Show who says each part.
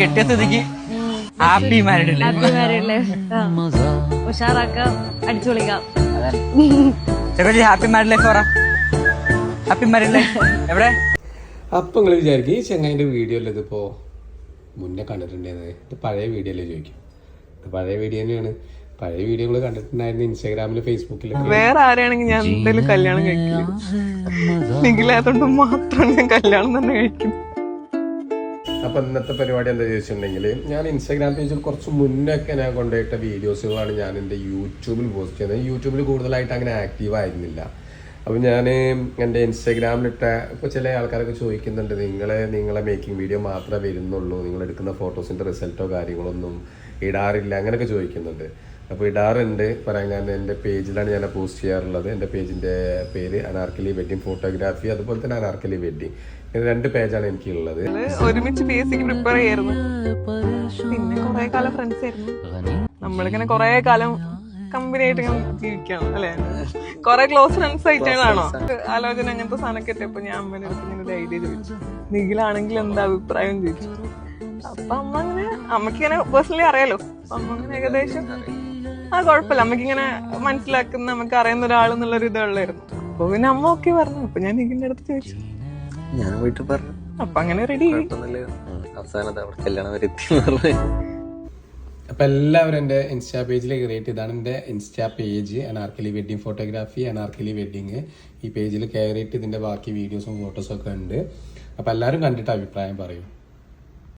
Speaker 1: കെട്ടിയ സ്ഥിതിക്ക് happy married അല്ലേ?
Speaker 2: ഹാപ്പി മാരീഡ് ഉഷാറാക്കാം. അടിച്ചു പൊളിക്കാം.
Speaker 1: ചെക്കോജി ഹാപ്പി മാരിഡ് ലൈഫ് പറ. Happy married life. എവിടെ?
Speaker 3: അപ്പൊ നിങ്ങൾ വിചാരിക്കും ഈ ചെങ്ങായിന്റെ വീഡിയോ അല്ലേ ഇതിപ്പോ മുന്നേ കണ്ടിട്ടുണ്ടായിരുന്നത്? ഇത് പഴയ വീഡിയോ അല്ലേ ചോദിക്കും. ഇത് പഴയ വീഡിയോ തന്നെയാണ്. പഴയ വീഡിയോ നിങ്ങൾ കണ്ടിട്ടുണ്ടായിരുന്നു ഇൻസ്റ്റാഗ്രാമിൽ ഫേസ്ബുക്കിൽ
Speaker 4: വേറെ ആരെയാണെങ്കിൽ ഞാൻ എന്തായാലും കല്യാണം കഴിക്കില്ല? അതുകൊണ്ട് മാത്രം ഞാൻ കല്യാണം തന്നെ കഴിക്കും.
Speaker 3: അപ്പൊ ഇന്നത്തെ പരിപാടി എന്താ ചോദിച്ചിട്ടുണ്ടെങ്കിൽ ഞാൻ ഇൻസ്റ്റാഗ്രാം പേജിൽ കുറച്ച് മുന്നൊക്കെ ഞാൻ കൊണ്ടുപോയിട്ട വീഡിയോസുകളാണ് ഞാൻ എന്റെ യൂട്യൂബിൽ പോസ്റ്റ് ചെയ്യുന്നത്. യൂട്യൂബിൽ കൂടുതലായിട്ട് അങ്ങനെ ആക്റ്റീവ് ആയിരുന്നില്ല. അപ്പോൾ ഞാൻ എന്റെ ഇൻസ്റ്റാഗ്രാമിലിട്ട ഇപ്പോൾ ചില ആൾക്കാരൊക്കെ ചോദിക്കുന്നുണ്ട് നിങ്ങളെ നിങ്ങളെ മേക്കിംഗ് വീഡിയോ മാത്രമേ വരുന്നുള്ളൂ. നിങ്ങൾ എടുക്കുന്ന ഫോട്ടോസിന്റെ റിസൾട്ടോ കാര്യങ്ങളൊന്നും ഇടാറില്ല. അങ്ങനെയൊക്കെ ചോദിക്കുന്നുണ്ട്. അപ്പോൾ ഇടാറുണ്ട്. പറയാൻ എന്റെ പേജിലാണ് ഞാൻ പോസ്റ്റ് ചെയ്യാറുള്ളത്. എന്റെ പേജിന്റെ പേര് അനാർക്കലി വെഡ്ഡിങ് ഫോട്ടോഗ്രാഫി അതുപോലെ തന്നെ അനാർക്കലി വെഡ്ഡിങ് ഇങ്ങനെ രണ്ട് പേജാണ് എനിക്കുള്ളത്.
Speaker 4: ഒരുമിച്ച് പി എസ് സിക്ക് പ്രിപ്പയർ ചെയ്യായിരുന്നു. പിന്നെ കുറെ ഫ്രണ്ട്സ് ആയിരുന്നു. നമ്മളിങ്ങനെ കുറേ കാലം കമ്പനി ആയിട്ട് ജീവിക്കാം അല്ലെ? കൊറേ ക്ലോസ് ഫ്രണ്ട്സ് ആയിട്ടാണോ? ആലോചന അങ്ങനത്തെ സാധനമൊക്കെ എത്തിയപ്പോ ഞാൻ അമ്മേനെ ഇങ്ങനെ ഒരു ഐഡിയ ചോദിച്ചു. നിഖിലാണെങ്കിൽ എന്താ അഭിപ്രായം ചോദിച്ചു. അപ്പൊ അമ്മ അങ്ങനെ അമ്മയ്ക്ക് ഇങ്ങനെ പേഴ്സണലി അറിയാലോ. അപ്പൊ അമ്മ അങ്ങനെ ഏകദേശം ആ കുഴപ്പമില്ല. നമുക്കിങ്ങനെ ഇങ്ങനെ മനസ്സിലാക്കുന്ന നമുക്ക് അറിയുന്ന ഒരാളെന്നുള്ളൊരു ഇതുള്ളായിരുന്നു അപ്പൊ പിന്നെ അമ്മ ഓക്കെ പറഞ്ഞു. അപ്പൊ ഞാൻ ഇങ്ങനെ അടുത്ത് ചോദിച്ചു.
Speaker 5: ഞാൻ വീട്ടിൽ പറഞ്ഞു.
Speaker 4: അപ്പൊ അങ്ങനെ റെഡി
Speaker 5: അവസാനത്തെ അവിടെ കല്യാണം വരെ എത്തി എന്ന്
Speaker 3: അപ്പം എല്ലാവരും എന്റെ ഇൻസ്റ്റാ പേജിൽ കയറിയിട്ട് ഇതാണ് എന്റെ insta page. Anarkali wedding photography Anarkali wedding ഈ പേജിൽ കയറിയിട്ട് ഇതിന്റെ ബാക്കി വീഡിയോസും ഫോട്ടോസും ഒക്കെ ഉണ്ട്. അപ്പൊ എല്ലാവരും കണ്ടിട്ട് അഭിപ്രായം പറയും.